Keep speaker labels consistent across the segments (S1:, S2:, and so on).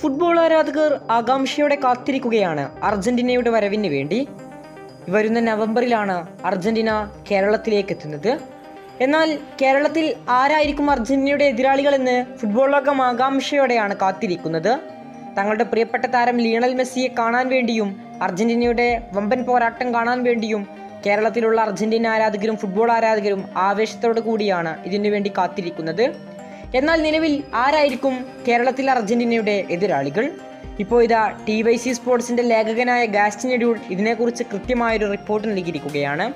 S1: Football ആരാധകർ ആകാംക്ഷയോടെ കാത്തിരിക്കുകയാണ് അർജന്റീനയുടെ വരവിന് വേണ്ടി. വരുന്ന നവംബറിലാണ് അർജന്റീന കേരളത്തിലേക്ക് എത്തുന്നത്. എന്നാൽ കേരളത്തിൽ ആരായിരിക്കും അർജന്റീനയുടെ എതിരാളികളെന്ന് ഫുട്ബോൾ ലോകം ആകാംക്ഷയോടെയാണ് കാത്തിരിക്കുന്നത്. തങ്ങളുടെ പ്രിയപ്പെട്ട താരം ലിയണൽ മെസ്സിയെ കാണാൻ വേണ്ടിയും അർജന്റീനയുടെ വമ്പൻ പോരാട്ടം കാണാൻ വേണ്ടിയും കേരളത്തിലുള്ള അർജന്റീന ആരാധകരും ഫുട്ബോൾ ആരാധകരും ആവേശത്തോടു കൂടിയാണ് ഇതിനു വേണ്ടി കാത്തിരിക്കുന്നത്. എന്നാൽ നിലവിൽ ആരായിരിക്കും കേരളത്തിൽ അർജന്റീനയുടെ എതിരാളികൾ? ഇപ്പോൾ ഇതാ ടി വൈ സി സ്പോർട്സിന്റെ ലേഖകനായ ഗാസ്റ്റിൻ എഡ്യൂൾ ഇതിനെക്കുറിച്ച് കൃത്യമായൊരു റിപ്പോർട്ട് നൽകിയിരിക്കുകയാണ്.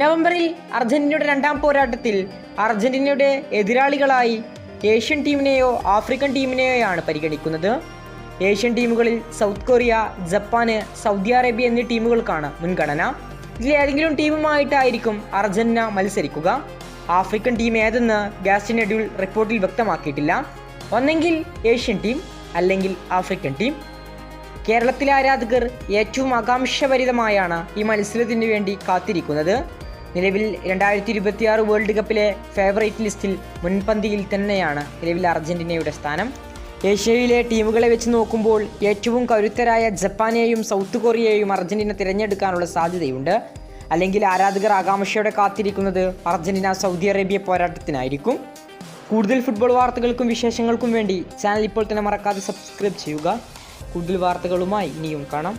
S1: നവംബറിൽ അർജന്റീനയുടെ രണ്ടാം പോരാട്ടത്തിൽ അർജന്റീനയുടെ എതിരാളികളായി ഏഷ്യൻ ടീമിനെയോ ആഫ്രിക്കൻ ടീമിനെയോയാണ് പരിഗണിക്കുന്നത്. ഏഷ്യൻ ടീമുകളിൽ south Korea Japan Saudi Arabia എന്നീ ടീമുകൾക്കാണ് മുൻഗണന. ഇതിലേതെങ്കിലും ടീമുമായിട്ടായിരിക്കും അർജന്റീന മത്സരിക്കുക. ആഫ്രിക്കൻ ടീം ഏതെന്ന് ഗാസ്റ്റിൻ റിപ്പോർട്ടിൽ വ്യക്തമാക്കിയിട്ടില്ല. ഒന്നെങ്കിൽ ഏഷ്യൻ ടീം അല്ലെങ്കിൽ ആഫ്രിക്കൻ ടീം കേരളത്തിലെ ആരാധകർ ഏറ്റവും ആകാംക്ഷഭരിതമായാണ് ഈ മത്സരത്തിന് വേണ്ടി കാത്തിരിക്കുന്നത്. നിലവിൽ രണ്ടായിരത്തി ഇരുപത്തിയാറ് വേൾഡ് കപ്പിലെ ഫേവറേറ്റ് ലിസ്റ്റിൽ മുൻപന്തിയിൽ തന്നെയാണ് നിലവിൽ അർജന്റീനയുടെ സ്ഥാനം. ഏഷ്യയിലെ ടീമുകളെ വെച്ച് നോക്കുമ്പോൾ ഏറ്റവും കരുത്തരായ ജപ്പാനെയും സൗത്ത് കൊറിയയെയും അർജന്റീന തിരഞ്ഞെടുക്കാനുള്ള സാധ്യതയുണ്ട്. അല്ലെങ്കിൽ ആരാധകർ ആകാംക്ഷയോടെ കാത്തിരിക്കുന്നത് അർജന്റീന സൗദി അറേബ്യ പോരാട്ടത്തിനായിരിക്കും. കൂടുതൽ ഫുട്ബോൾ വാർത്തകൾക്കും വിശേഷങ്ങൾക്കും വേണ്ടി ചാനൽ ഇപ്പോൾ തന്നെ മറക്കാതെ സബ്സ്ക്രൈബ് ചെയ്യുക. കൂടുതൽ വാർത്തകളുമായി ഇനിയും കാണാം.